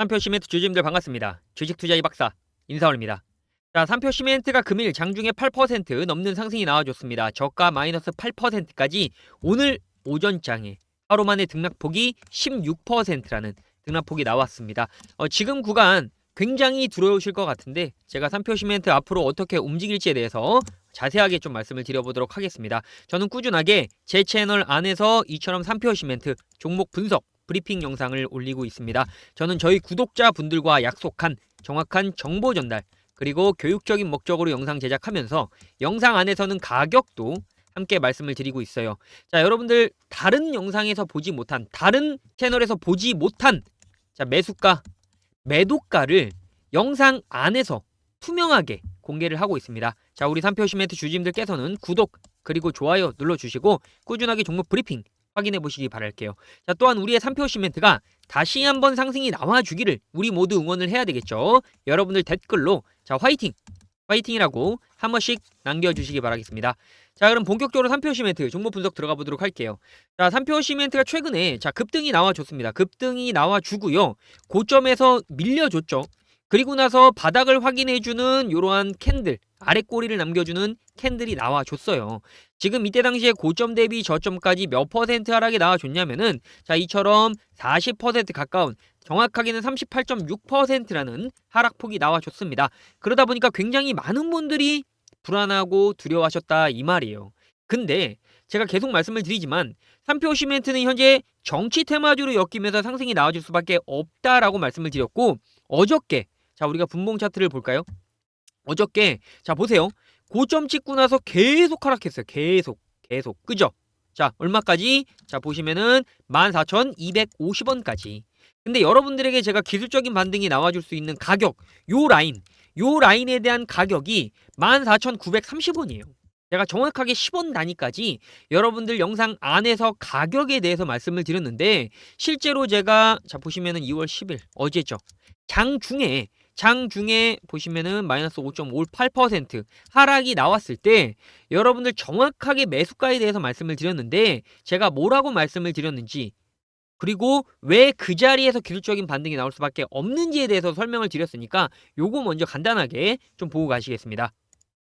삼표 시멘트 주주님들 반갑습니다. 주식 투자의 박사 인사올입니다. 자, 삼표 시멘트가 금일 장중에 8% 넘는 상승이 나와줬습니다. 저가 마이너스 8%까지 오늘 오전장에 하루 만에 등락폭이 16%라는 등락폭이 나왔습니다. 어, 지금 구간 굉장히 두려우실 것 같은데 제가 삼표 시멘트 앞으로 어떻게 움직일지에 대해서 자세하게 좀 말씀을 드려보도록 하겠습니다. 저는 꾸준하게 제 채널 안에서 이처럼 삼표 시멘트 종목 분석 브리핑 영상을 올리고 있습니다. 저는 저희 구독자분들과 약속한 정확한 정보 전달 그리고 교육적인 목적으로 영상 제작하면서 영상 안에서는 가격도 함께 말씀을 드리고 있어요. 자, 여러분들 다른 영상에서 보지 못한 다른 채널에서 보지 못한 자, 매수가, 매도가를 영상 안에서 투명하게 공개를 하고 있습니다. 자, 우리 삼표 시멘트 주주님들께서는 구독 그리고 좋아요 눌러 주시고 꾸준하게 종목 브리핑 확인해 보시기 바랄게요. 자, 또한 우리의 삼표 시멘트가 다시 한번 상승이 나와 주기를 우리 모두 응원을 해야 되겠죠. 여러분들 댓글로 자, 화이팅. 화이팅이라고 한 번씩 남겨 주시기 바라겠습니다. 자, 그럼 본격적으로 삼표 시멘트 종목 분석 들어가 보도록 할게요. 자, 삼표 시멘트가 최근에 자, 급등이 나와 줬습니다. 급등이 나와 주고요. 고점에서 밀려 줬죠. 그리고 나서 바닥을 확인해 주는 이러한 캔들, 아래 꼬리를 남겨 주는 캔들이 나와 줬어요. 지금 이때 당시에 고점 대비 저점까지 몇 퍼센트 하락이 나와 줬냐면은 자, 이처럼 40% 가까운 정확하게는 38.6%라는 하락폭이 나와 줬습니다. 그러다 보니까 굉장히 많은 분들이 불안하고 두려워하셨다 이 말이에요. 근데 제가 계속 말씀을 드리지만 삼표 시멘트는 현재 정치 테마주로 엮이면서 상승이 나와줄 수밖에 없다라고 말씀을 드렸고 어저께 자 우리가 분봉 차트를 볼까요? 어저께 자 보세요 고점 찍고 나서 계속 하락했어요 계속 계속 그죠? 자 얼마까지? 자 보시면은 14,250원까지 근데 여러분들에게 제가 기술적인 반등이 나와줄 수 있는 가격 요 라인 요 라인에 대한 가격이 14,930원이에요. 제가 정확하게 10원 단위까지 여러분들 영상 안에서 가격에 대해서 말씀을 드렸는데 실제로 제가 자 보시면은 2월 10일 어제죠. 장중에 장중에 보시면은 마이너스 5.58% 하락이 나왔을 때 여러분들 정확하게 매수가에 대해서 말씀을 드렸는데 제가 뭐라고 말씀을 드렸는지 그리고 왜 그 자리에서 기술적인 반등이 나올 수밖에 없는지에 대해서 설명을 드렸으니까 요거 먼저 간단하게 좀 보고 가시겠습니다.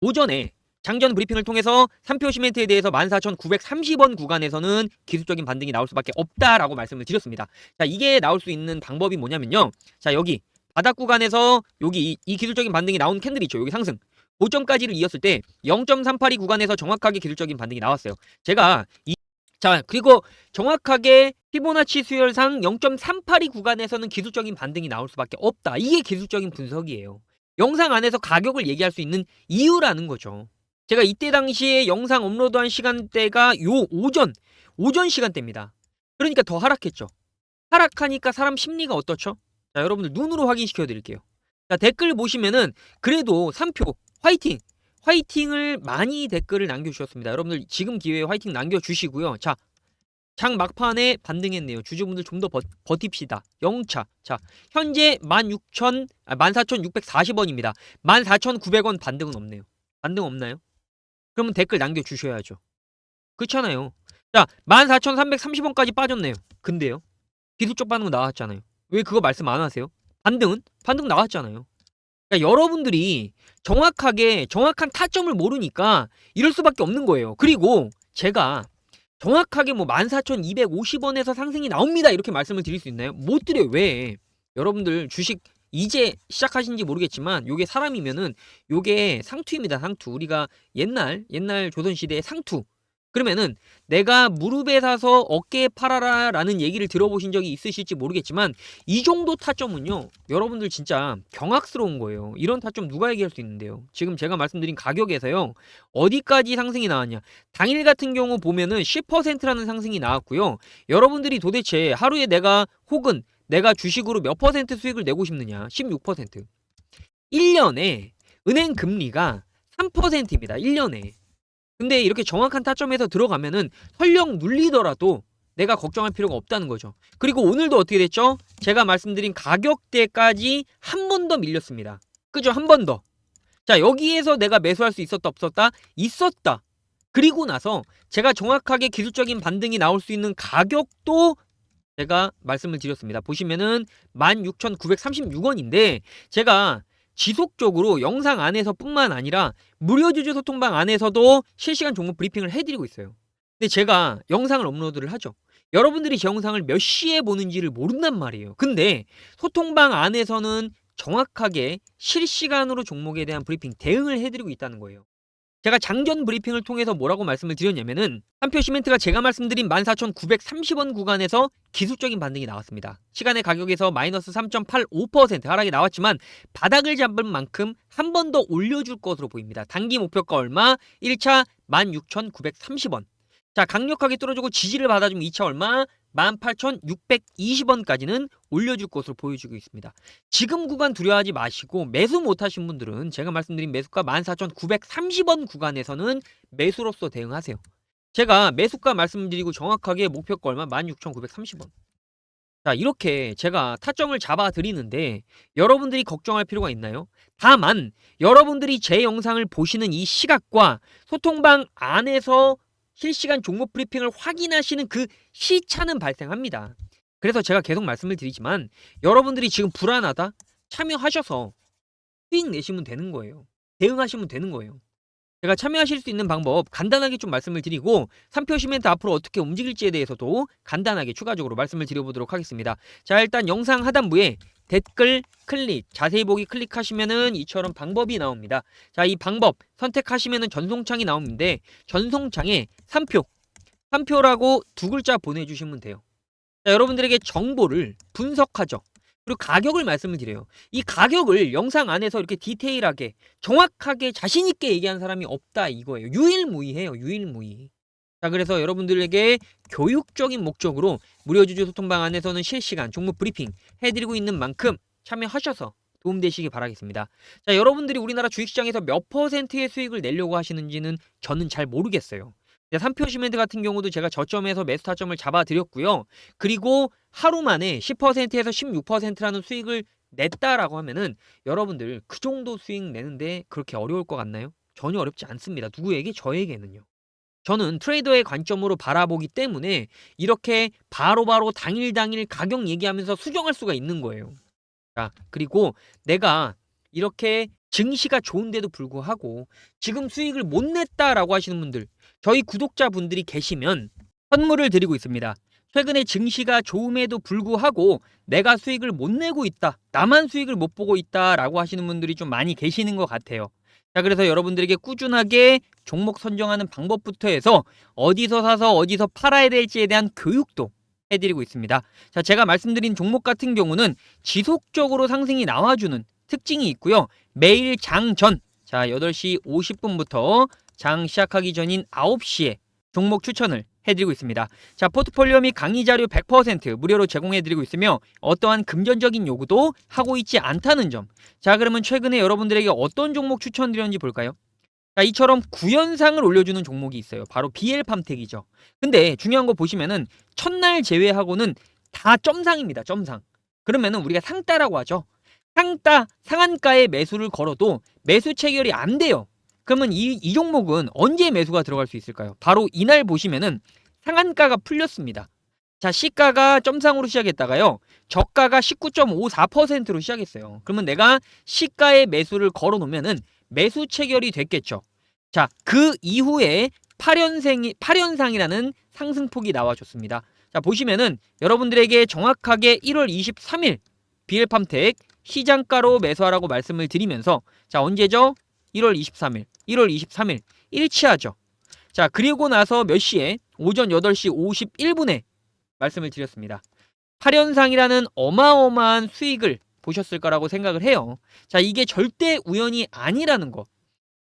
오전에 장전 브리핑을 통해서 3표 시멘트에 대해서 14,930원 구간에서는 기술적인 반등이 나올 수밖에 없다라고 말씀을 드렸습니다. 자, 이게 나올 수 있는 방법이 뭐냐면요. 자, 여기 바닥 구간에서 여기 이, 이 기술적인 반등이 나온 캔들 있죠. 여기 상승. 고점까지를 이었을 때 0.382 구간에서 정확하게 기술적인 반등이 나왔어요. 제가 이 자, 그리고 정확하게 피보나치 수열상 0.382 구간에서는 기술적인 반등이 나올 수밖에 없다. 이게 기술적인 분석이에요. 영상 안에서 가격을 얘기할 수 있는 이유라는 거죠. 제가 이때 당시에 영상 업로드한 시간대가 요 오전, 오전 시간대입니다. 그러니까 더 하락했죠. 하락하니까 사람 심리가 어떻죠? 자, 여러분들 눈으로 확인시켜 드릴게요. 자, 댓글 보시면은 그래도 3표 화이팅! 화이팅을 많이 댓글을 남겨주셨습니다. 여러분들 지금 기회에 화이팅 남겨주시고요. 자, 장 막판에 반등했네요. 주주분들 좀 더 버팁시다. 영차. 자, 현재 16,000, 아, 14,640원입니다. 14,900원 반등은 없네요. 반등 없나요? 그러면 댓글 남겨주셔야죠. 그렇잖아요. 자, 14,330원까지 빠졌네요. 근데요? 기술적 반응 나왔잖아요. 왜 그거 말씀 안 하세요? 반등은? 반등 나왔잖아요. 그러니까 여러분들이 정확하게 정확한 타점을 모르니까 이럴 수밖에 없는 거예요. 그리고 제가 정확하게 뭐 14,250원에서 상승이 나옵니다. 이렇게 말씀을 드릴 수 있나요? 못 드려요. 왜? 여러분들 주식 이제 시작하신지 모르겠지만 요게 사람이면은 요게 상투입니다. 상투. 우리가 옛날 옛날 조선 시대의 상투. 그러면은 내가 무릎에 사서 어깨에 팔아라 라는 얘기를 들어보신 적이 있으실지 모르겠지만 이 정도 타점은요 여러분들 진짜 경악스러운 거예요. 이런 타점 누가 얘기할 수 있는데요? 지금 제가 말씀드린 가격에서요 어디까지 상승이 나왔냐? 당일 같은 경우 보면은 10%라는 상승이 나왔고요. 여러분들이 도대체 하루에 내가 혹은 내가 주식으로 몇 퍼센트 수익을 내고 싶느냐? 16% 1년에 은행 금리가 3%입니다. 1년에 근데 이렇게 정확한 타점에서 들어가면은 설령 눌리더라도 내가 걱정할 필요가 없다는 거죠. 그리고 오늘도 어떻게 됐죠? 제가 말씀드린 가격대까지 한 번 더 밀렸습니다. 그죠? 한 번 더. 자, 여기에서 내가 매수할 수 있었다 없었다? 있었다. 그리고 나서 제가 정확하게 기술적인 반등이 나올 수 있는 가격도 제가 말씀을 드렸습니다. 보시면은 16,936원인데 제가 지속적으로 영상 안에서뿐만 아니라 무료 주주 소통방 안에서도 실시간 종목 브리핑을 해드리고 있어요. 근데 제가 영상을 업로드를 하죠. 여러분들이 제 영상을 몇 시에 보는지를 모른단 말이에요. 근데 소통방 안에서는 정확하게 실시간으로 종목에 대한 브리핑 대응을 해드리고 있다는 거예요. 제가 장전 브리핑을 통해서 뭐라고 말씀을 드렸냐면은 한표 시멘트가 제가 말씀드린 14,930원 구간에서 기술적인 반등이 나왔습니다. 시간의 가격에서 마이너스 3.85% 하락이 나왔지만 바닥을 잡은 만큼 한 번 더 올려줄 것으로 보입니다. 단기 목표가 얼마? 1차 16,930원. 자, 강력하게 뚫어주고 지지를 받아주면 2차 얼마? 18,620원까지는 올려줄 것으로 보여주고 있습니다. 지금 구간 두려워하지 마시고 매수 못하신 분들은 제가 말씀드린 매수가 14,930원 구간에서는 매수로서 대응하세요. 제가 매수가 말씀드리고 정확하게 목표가 얼마? 16,930원. 자, 이렇게 제가 타점을 잡아 드리는데 여러분들이 걱정할 필요가 있나요? 다만 여러분들이 제 영상을 보시는 이 시각과 소통방 안에서 실시간 종목 브리핑을 확인하시는 그 시차는 발생합니다. 그래서 제가 계속 말씀을 드리지만 여러분들이 지금 불안하다 참여하셔서 수익 내시면 되는 거예요. 대응하시면 되는 거예요. 제가 참여하실 수 있는 방법 간단하게 좀 말씀을 드리고 3표 시멘트 앞으로 어떻게 움직일지에 대해서도 간단하게 추가적으로 말씀을 드려보도록 하겠습니다. 자 일단 영상 하단부에 댓글 클릭 자세히 보기 클릭하시면은 이처럼 방법이 나옵니다. 자 이 방법 선택하시면은 전송창이 나오는데 전송창에 3표 3표라고 두 글자 보내주시면 돼요. 자, 여러분들에게 정보를 분석하죠. 그리고 가격을 말씀을 드려요. 이 가격을 영상 안에서 이렇게 디테일하게 정확하게 자신 있게 얘기한 사람이 없다 이거예요. 유일무이해요. 유일무이. 자 그래서 여러분들에게 교육적인 목적으로 무료 주주 소통방 안에서는 실시간 종목 브리핑 해드리고 있는 만큼 참여하셔서 도움되시기 바라겠습니다. 자 여러분들이 우리나라 주식시장에서 몇 퍼센트의 수익을 내려고 하시는지는 저는 잘 모르겠어요. 3표 시멘트 같은 경우도 제가 저점에서 매수 타점을 잡아드렸고요. 그리고 하루 만에 10%에서 16%라는 수익을 냈다라고 하면은 여러분들 그 정도 수익 내는데 그렇게 어려울 것 같나요? 전혀 어렵지 않습니다. 누구에게? 저에게는요. 저는 트레이더의 관점으로 바라보기 때문에 이렇게 바로바로 당일 당일 가격 얘기하면서 수정할 수가 있는 거예요. 자, 그리고 내가 이렇게 증시가 좋은데도 불구하고 지금 수익을 못 냈다라고 하시는 분들 저희 구독자분들이 계시면 선물을 드리고 있습니다. 최근에 증시가 좋음에도 불구하고 내가 수익을 못 내고 있다. 나만 수익을 못 보고 있다 라고 하시는 분들이 좀 많이 계시는 것 같아요. 자, 그래서 여러분들에게 꾸준하게 종목 선정하는 방법부터 해서 어디서 사서 어디서 팔아야 될지에 대한 교육도 해드리고 있습니다. 자, 제가 말씀드린 종목 같은 경우는 지속적으로 상승이 나와주는 특징이 있고요. 매일 장 전, 자, 8시 50분부터 장 시작하기 전인 9시에 종목 추천을 해드리고 있습니다. 자, 포트폴리오 및 강의 자료 100% 무료로 제공해드리고 있으며 어떠한 금전적인 요구도 하고 있지 않다는 점. 자, 그러면 최근에 여러분들에게 어떤 종목 추천드렸는지 볼까요? 자, 이처럼 구현상을 올려주는 종목이 있어요. 바로 BL팜텍이죠. 근데 중요한 거 보시면은 첫날 제외하고는 다 점상입니다. 점상. 그러면은 우리가 상따라고 하죠. 상따, 상한가에 매수를 걸어도 매수 체결이 안 돼요. 그러면 이, 이 종목은 언제 매수가 들어갈 수 있을까요? 바로 이날 보시면은 상한가가 풀렸습니다. 자, 시가가 점상으로 시작했다가요. 저가가 19.54%로 시작했어요. 그러면 내가 시가에 매수를 걸어 놓으면은 매수 체결이 됐겠죠. 자, 그 이후에 8연생이 8연상이라는 상승폭이 나와 줬습니다. 자, 보시면은 여러분들에게 정확하게 1월 23일 비엘팜텍 시장가로 매수하라고 말씀을 드리면서 자, 언제죠? 1월 23일. 1월 23일 일치하죠. 자, 그리고 나서 몇 시에? 오전 8시 51분에 말씀을 드렸습니다. 8연상이라는 어마어마한 수익을 보셨을 거라고 생각을 해요. 자, 이게 절대 우연이 아니라는 거.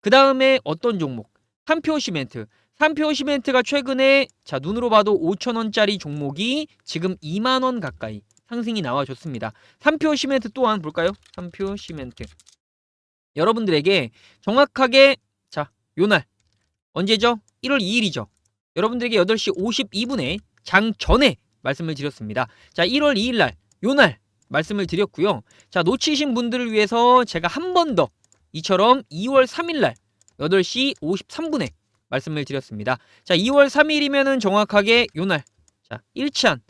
그 다음에 어떤 종목? 삼표 시멘트. 삼표 시멘트가 최근에 자 눈으로 봐도 5천 원짜리 종목이 지금 2만 원 가까이 상승이 나와줬습니다. 삼표 시멘트 또한 볼까요? 삼표 시멘트. 여러분들에게 정확하게 자 요 날 언제죠? 1월 2일이죠. 여러분들에게 8시 52분에 장 전에 말씀을 드렸습니다. 자 1월 2일 날 요 날 말씀을 드렸고요. 자 놓치신 분들을 위해서 제가 한 번 더 이처럼 2월 3일 날 8시 53분에 말씀을 드렸습니다. 자 2월 3일이면은 정확하게 요 날 자 일치한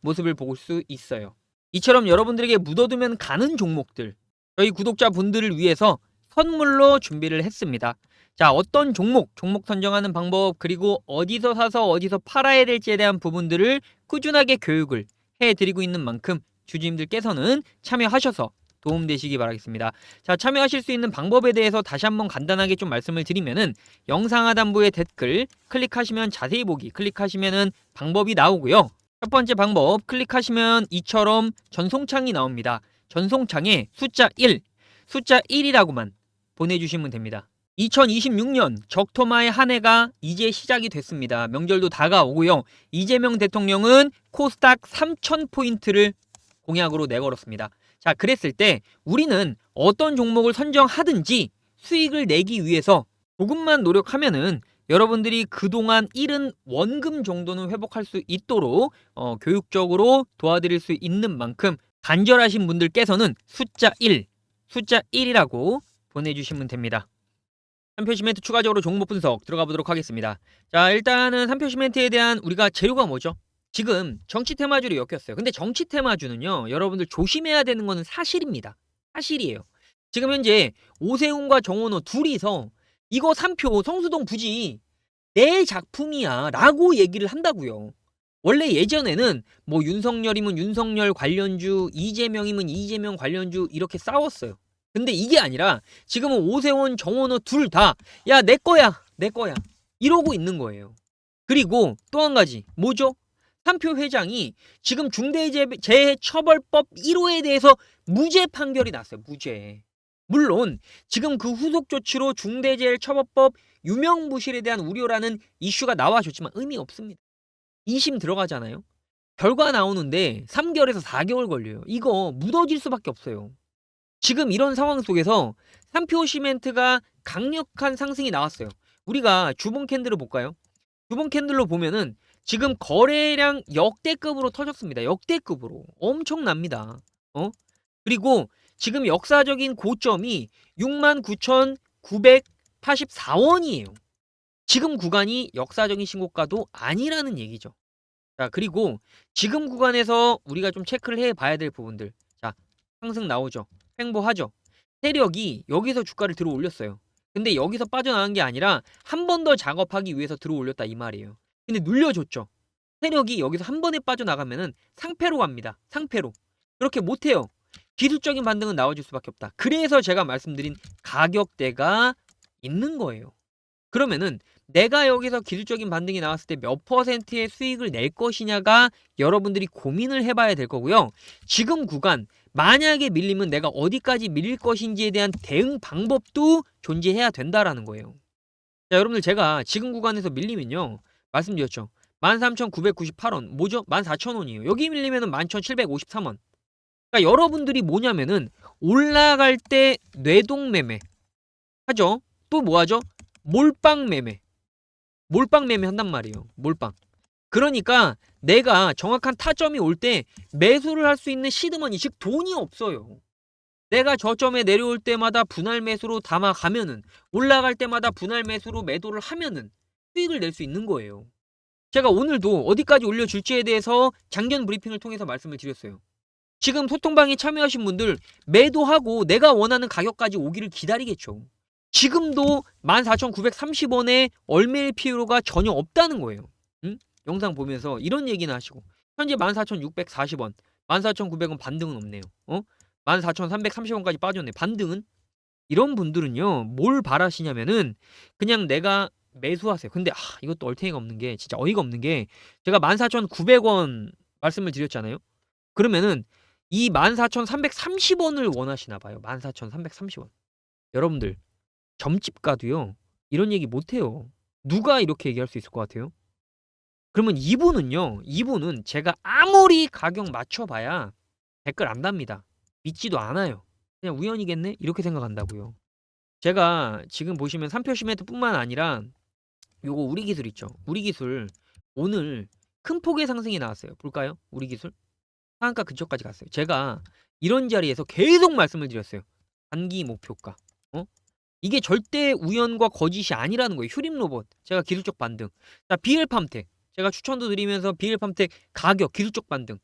모습을 볼 수 있어요. 이처럼 여러분들에게 묻어두면 가는 종목들 저희 구독자분들을 위해서 선물로 준비를 했습니다. 자, 어떤 종목, 종목 선정하는 방법, 그리고 어디서 사서 어디서 팔아야 될지에 대한 부분들을 꾸준하게 교육을 해드리고 있는 만큼 주주님들께서는 참여하셔서 도움되시기 바라겠습니다. 자, 참여하실 수 있는 방법에 대해서 다시 한번 간단하게 좀 말씀을 드리면은 영상 하단부에 댓글 클릭하시면 자세히 보기 클릭하시면은 방법이 나오고요. 첫 번째 방법 클릭하시면 이처럼 전송창이 나옵니다. 전송창에 숫자 1, 숫자 1이라고만 보내주시면 됩니다. 2026년 적토마의 한 해가 이제 시작이 됐습니다. 명절도 다가오고요. 이재명 대통령은 코스닥 3,000포인트를 공약으로 내걸었습니다. 자, 그랬을 때 우리는 어떤 종목을 선정하든지 수익을 내기 위해서 조금만 노력하면은 여러분들이 그동안 잃은 원금 정도는 회복할 수 있도록 어, 교육적으로 도와드릴 수 있는 만큼 간절하신 분들께서는 숫자 1, 숫자 1이라고 보내주시면 됩니다. 한표 시멘트 추가적으로 종목 분석 들어가 보도록 하겠습니다. 자, 일단은 한표 시멘트에 대한 우리가 재료가 뭐죠? 지금 정치 테마주로 엮였어요. 근데 정치 테마주는요, 여러분들 조심해야 되는 거는 사실입니다. 사실이에요. 지금 현재 오세훈과 정원호 둘이서 이거 3표 성수동 부지 내 작품이야 라고 얘기를 한다고요. 원래 예전에는 뭐 윤석열이면 윤석열 관련주, 이재명이면 이재명 관련주 이렇게 싸웠어요. 근데 이게 아니라 지금은 오세훈, 정원호 둘 다 야 내 거야, 내 거야 이러고 있는 거예요. 그리고 또 한 가지 뭐죠? 삼표 회장이 지금 중대재해처벌법 1호에 대해서 무죄 판결이 났어요. 무죄. 물론 지금 그 후속 조치로 중대재해처벌법 유명무실에 대한 우려라는 이슈가 나와줬지만 의미 없습니다. 2심 들어가잖아요. 결과 나오는데 3개월에서 4개월 걸려요. 이거 묻어질 수밖에 없어요. 지금 이런 상황 속에서 삼표 시멘트가 강력한 상승이 나왔어요. 우리가 주봉 캔들을 볼까요? 주봉 캔들로 보면은 지금 거래량 역대급으로 터졌습니다. 역대급으로 엄청납니다. 어? 그리고 지금 역사적인 고점이 69,984원이에요. 지금 구간이 역사적인 신고가도 아니라는 얘기죠. 자, 그리고 지금 구간에서 우리가 좀 체크를 해 봐야 될 부분들. 자, 상승 나오죠. 횡보하죠. 세력이 여기서 주가를 들어 올렸어요. 근데 여기서 빠져나간 게 아니라 한 번 더 작업하기 위해서 들어 올렸다 이 말이에요. 근데 눌려줬죠. 세력이 여기서 한 번에 빠져나가면은 상패로 갑니다. 상패로. 그렇게 못해요. 기술적인 반등은 나와줄 수밖에 없다. 그래서 제가 말씀드린 가격대가 있는 거예요. 그러면은 내가 여기서 기술적인 반등이 나왔을 때 몇 퍼센트의 수익을 낼 것이냐가 여러분들이 고민을 해봐야 될 거고요. 지금 구간 만약에 밀리면 내가 어디까지 밀릴 것인지에 대한 대응 방법도 존재해야 된다라는 거예요. 자, 여러분들 제가 지금 구간에서 밀리면요. 말씀드렸죠. 13,998원. 뭐죠? 14,000원이에요. 여기 밀리면은 11,753원. 그러니까 여러분들이 뭐냐면은 올라갈 때 뇌동 매매 하죠. 또 뭐 하죠? 몰빵 매매. 몰빵 매매 한단 말이에요. 몰빵. 그러니까 내가 정확한 타점이 올 때 매수를 할 수 있는 시드머니 즉 돈이 없어요. 내가 저점에 내려올 때마다 분할 매수로 담아가면은 올라갈 때마다 분할 매수로 매도를 하면은 수익을 낼 수 있는 거예요. 제가 오늘도 어디까지 올려줄지에 대해서 작년 브리핑을 통해서 말씀을 드렸어요. 지금 소통방에 참여하신 분들 매도하고 내가 원하는 가격까지 오기를 기다리겠죠. 지금도 14,930원에 얼매일 필요가 전혀 없다는 거예요. 응? 영상 보면서 이런 얘기는 하시고 현재 14,640원, 14,900원 반등은 없네요. 어? 14,330원까지 빠졌네. 반등은 이런 분들은요. 뭘 바라시냐면은 그냥 내가 매수하세요. 근데 아, 이것도 얼탱이가 없는 게 진짜 어이가 없는 게 제가 14,900원 말씀을 드렸잖아요. 그러면은 이 14,330원을 원하시나 봐요. 14,330원. 여러분들 점집 가도요. 이런 얘기 못 해요. 누가 이렇게 얘기할 수 있을 것 같아요? 그러면 이분은요. 이분은 제가 아무리 가격 맞춰봐야 댓글 안 답니다. 믿지도 않아요. 그냥 우연이겠네? 이렇게 생각한다고요. 제가 지금 보시면 3표 시멘트뿐만 아니라 요거 우리 기술 있죠. 우리 기술 오늘 큰 폭의 상승이 나왔어요. 볼까요? 우리 기술 상한가 근처까지 갔어요. 제가 이런 자리에서 계속 말씀을 드렸어요. 단기 목표가. 어? 이게 절대 우연과 거짓이 아니라는 거예요. 휴림 로봇. 제가 기술적 반등. 자, 비엘 팜텍. 제가 추천도 드리면서 비엘팜텍 가격 기술적 반등.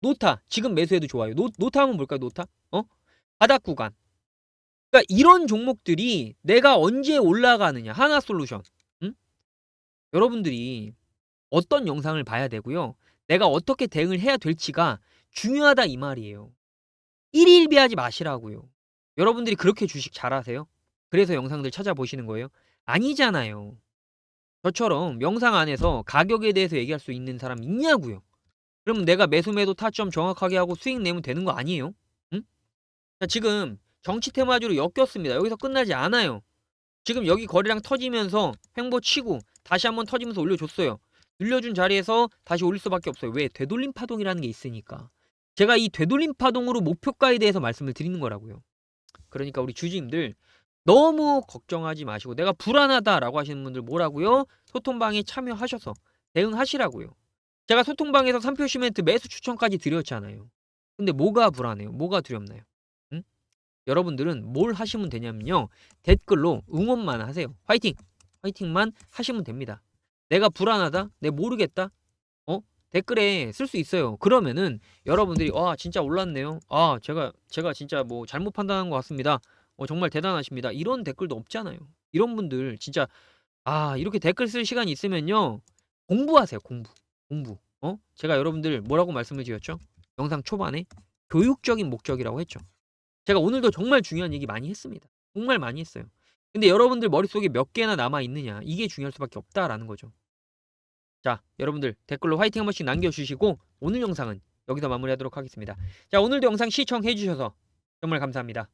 노타 지금 매수해도 좋아요. 노, 노타 하면 뭘까요? 노타? 어? 바닥 구간. 그러니까 이런 종목들이 내가 언제 올라가느냐 하나 솔루션. 응? 여러분들이 어떤 영상을 봐야 되고요. 내가 어떻게 대응을 해야 될지가 중요하다 이 말이에요. 일일비하지 마시라고요. 여러분들이 그렇게 주식 잘하세요? 그래서 영상들 찾아보시는 거예요? 아니잖아요. 저처럼 영상 안에서 가격에 대해서 얘기할 수 있는 사람 있냐고요. 그러면 내가 매수 매도 타점 정확하게 하고 수익 내면 되는 거 아니에요? 응? 자, 지금 정치 테마주로 엮였습니다. 여기서 끝나지 않아요. 지금 여기 거래량 터지면서 횡보 치고 다시 한번 터지면서 올려줬어요. 늘려준 자리에서 다시 올릴 수밖에 없어요. 왜? 되돌림 파동이라는 게 있으니까. 제가 이 되돌림 파동으로 목표가에 대해서 말씀을 드리는 거라고요. 그러니까 우리 주주님들 너무 걱정하지 마시고 내가 불안하다라고 하시는 분들 뭐라고요? 소통방에 참여하셔서 대응하시라고요. 제가 소통방에서 3표 시멘트 매수 추천까지 드렸잖아요. 근데 뭐가 불안해요? 뭐가 두렵나요? 응? 여러분들은 뭘 하시면 되냐면요. 댓글로 응원만 하세요. 화이팅! 화이팅만 하시면 됩니다. 내가 불안하다? 내 모르겠다? 어? 댓글에 쓸 수 있어요. 그러면은 여러분들이 와 진짜 올랐네요. 아 제가 제가 진짜 뭐 잘못 판단한 것 같습니다. 어, 정말 대단하십니다. 이런 댓글도 없잖아요. 이런 분들 진짜 아 이렇게 댓글 쓸 시간이 있으면요 공부하세요. 공부 공부. 어? 제가 여러분들 뭐라고 말씀을 드렸죠? 영상 초반에 교육적인 목적이라고 했죠. 제가 오늘도 정말 중요한 얘기 많이 했습니다. 정말 많이 했어요. 근데 여러분들 머릿속에 몇 개나 남아 있느냐 이게 중요할 수밖에 없다라는 거죠. 자, 여러분들 댓글로 화이팅 한 번씩 남겨주시고 오늘 영상은 여기서 마무리하도록 하겠습니다. 자, 오늘도 영상 시청해 주셔서 정말 감사합니다.